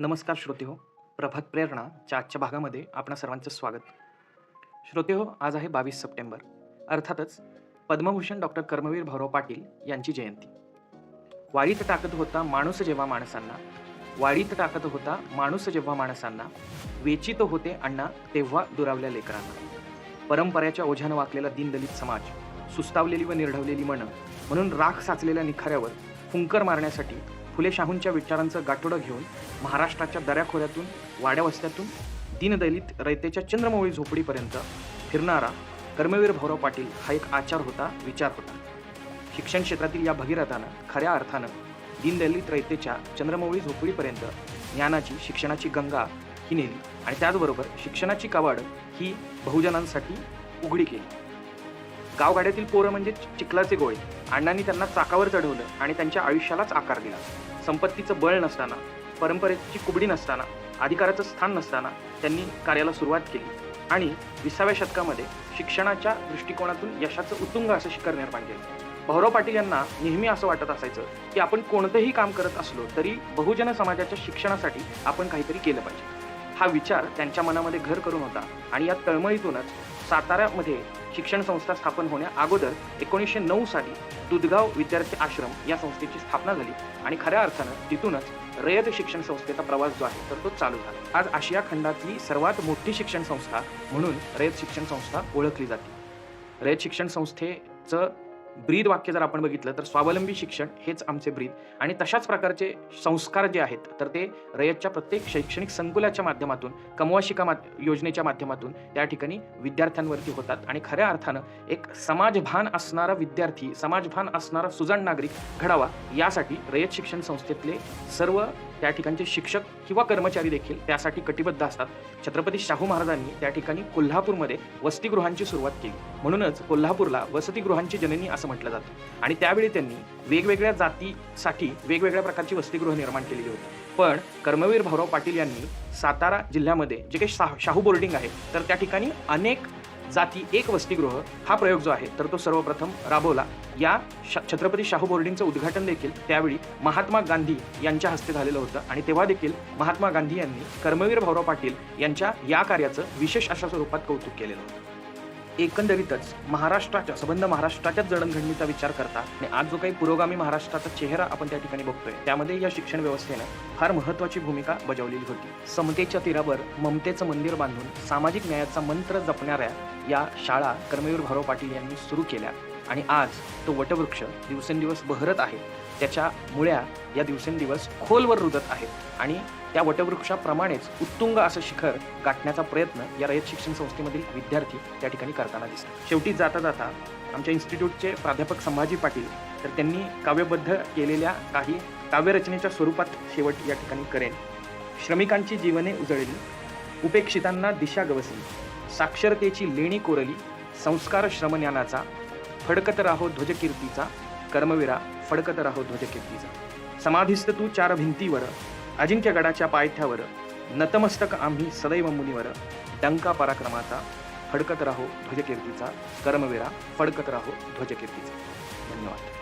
नमस्कार श्रोते हो प्रभात प्रेरणाच्या आजच्या भागामध्ये आपणा सर्वांचं स्वागत. श्रोते हो आज आहे बावीस सप्टेंबर. अर्थातच पद्मभूषण डॉक्टर कर्मवीर भाऊराव पाटील यांची जयंती. वाळीत टाकत होता माणूस जेव्हा माणसांना वाळीत टाकत होता माणूस जेव्हा माणसांना वेचित होते अण्णा तेव्हा दुरावल्या लेकरांना. परंपरेच्या ओझ्यानं वाकलेला दीनदलित समाज सुस्तावलेली व निर्ढवलेली मनं म्हणून राख साचलेल्या निखाऱ्यावर फुंकर मारण्यासाठी फुले शाहूंच्या विचारांचं गाठोडं घेऊन महाराष्ट्राच्या दऱ्याखोऱ्यातून वाड्या वस्त्यातून दीनदलित रयतेच्या चंद्रमौळी झोपडीपर्यंत फिरणारा कर्मवीर भाऊराव पाटील हा एक आचार होता विचार होता. शिक्षण क्षेत्रातील या भगीरथानं खऱ्या अर्थानं दीनदलित रयतेच्या चंद्रमौळी झोपडीपर्यंत ज्ञानाची शिक्षणाची गंगा ही नेली आणि त्याचबरोबर शिक्षणाची कवाड ही बहुजनांसाठी उघडी केली. गावगाड्यातील पोरं म्हणजे चिखलाचे गोळे. अण्णांनी त्यांना चाकावर चढवलं आणि त्यांच्या आयुष्यालाच आकार दिला. संपत्तीचं बळ नसताना परंपरेची कुबडी नसताना अधिकाराचं स्थान नसताना त्यांनी कार्याला सुरुवात केली. आणि विसाव्या शतकामध्ये शिक्षणाच्या दृष्टिकोनातून यशाचं उत्तुंग असं शिखर निर्माण केलं. भाऊराव पाटील यांना नेहमी असं वाटत असायचं की आपण कोणतंही काम करत असलो तरी बहुजन समाजाच्या शिक्षणासाठी आपण काहीतरी केलं पाहिजे. हा विचार त्यांच्या मनामध्ये घर करून होता आणि या तळमळीतूनच साताऱ्यामध्ये शिक्षण संस्था स्थापन होण्या अगोदर एकोणीसशे नऊ साली दुधगाव विद्यार्थी आश्रम या संस्थेची स्थापना झाली आणि खऱ्या अर्थानं तिथूनच रयत शिक्षण संस्थेचा प्रवास जो आहे तर तो चालू झाला. आज आशिया खंडातली सर्वात मोठी शिक्षण संस्था म्हणून रयत शिक्षण संस्था ओळखली जाते. रयत शिक्षण संस्थेचं ब्रीद वाक्य जर आपण बघितलं तर स्वावलंबी शिक्षण हेच आमचे ब्रीद. आणि तशाच प्रकारचे संस्कार जे आहेत तर ते रयतच्या प्रत्येक शैक्षणिक संकुलाच्या माध्यमातून कमवा शिका मा योजनेच्या माध्यमातून त्या ठिकाणी विद्यार्थ्यांवरती होतात. आणि खऱ्या अर्थानं एक समाजभान असणारा विद्यार्थी समाजभान असणारा सुजाण नागरिक घडावा यासाठी रयत शिक्षण संस्थेतले सर्व त्या ठिकाणचे शिक्षक किंवा कर्मचारी देखील त्यासाठी कटिबद्ध असतात. छत्रपती शाहू महाराजांनी त्या ठिकाणी कोल्हापूरमध्ये वसतिगृहांची सुरुवात केली. म्हणूनच कोल्हापूरला वसतिगृहांची जननी असं म्हटलं जातं. आणि त्यावेळी त्यांनी वेगवेगळ्या जातीसाठी वेगवेगळ्या प्रकारची वसतिगृह निर्माण केलेली होती. पण कर्मवीर भाऊराव पाटील यांनी सातारा जिल्ह्यामध्ये जे काही शाहू बोर्डिंग आहे तर त्या ठिकाणी अनेक जाती एक वसतिगृह हा प्रयोग जो आहे तर तो सर्वप्रथम राबवला. या छत्रपती शाहू बोर्डिंगचं उद्घाटन देखील त्यावेळी महात्मा गांधी यांच्या हस्ते झालेलं होतं. आणि तेव्हा देखील महात्मा गांधी यांनी कर्मवीर भाऊराव पाटील यांच्या या कार्याचं विशेष अशा स्वरूपात कौतुक केलेलं होतं. एकंदरीतच महाराष्ट्राच्या संबंध महाराष्ट्राच्याच जडणघडणीचा विचार करता आणि आज जो काही पुरोगामी महाराष्ट्राचा चेहरा आपण त्या ठिकाणी बघतोय त्यामध्ये या शिक्षण व्यवस्थेनं फार महत्वाची भूमिका बजावलेली होती. समतेच्या तीरावर ममतेचं मंदिर बांधून सामाजिक न्यायाचा मंत्र जपणाऱ्या या शाळा कर्मवीर भाऊराव पाटील यांनी सुरू केल्या. आणि आज तो वटवृक्ष दिवसेंदिवस बहरत आहे. त्याच्या मुळ्या या दिवसेंदिवस खोलवर रुजत आहेत आणि त्या वटवृक्षाप्रमाणेच उत्तुंग असं शिखर गाठण्याचा प्रयत्न या रयत शिक्षण संस्थेमधील विद्यार्थी त्या ठिकाणी करताना दिसतात. शेवटी जाता जाता आमच्या इन्स्टिट्यूटचे प्राध्यापक संभाजी पाटील तर त्यांनी काव्यबद्ध केलेल्या काही काव्यरचनेच्या स्वरूपात शेवट या ठिकाणी करेन. श्रमिकांची जीवने उजळली उपेक्षितांना दिशा गवसली साक्षरतेची लेणी कोरली संस्कार श्रमज्ञानाचा फडकत राहो ध्वजकीर्तीचा. कर्मवीरा फडकत राहो ध्वजकीर्तीचा. समाधीस्त तू चार भिंतीवर अजिंक्य गडाच्या पायथ्यावर नतमस्तक आम्ही सदैव मुनीवर डंका पराक्रमाचा फडकत राहो ध्वजकीर्तीचा कर्मवीरा फडकत राहो ध्वजकीर्तीचा. धन्यवाद.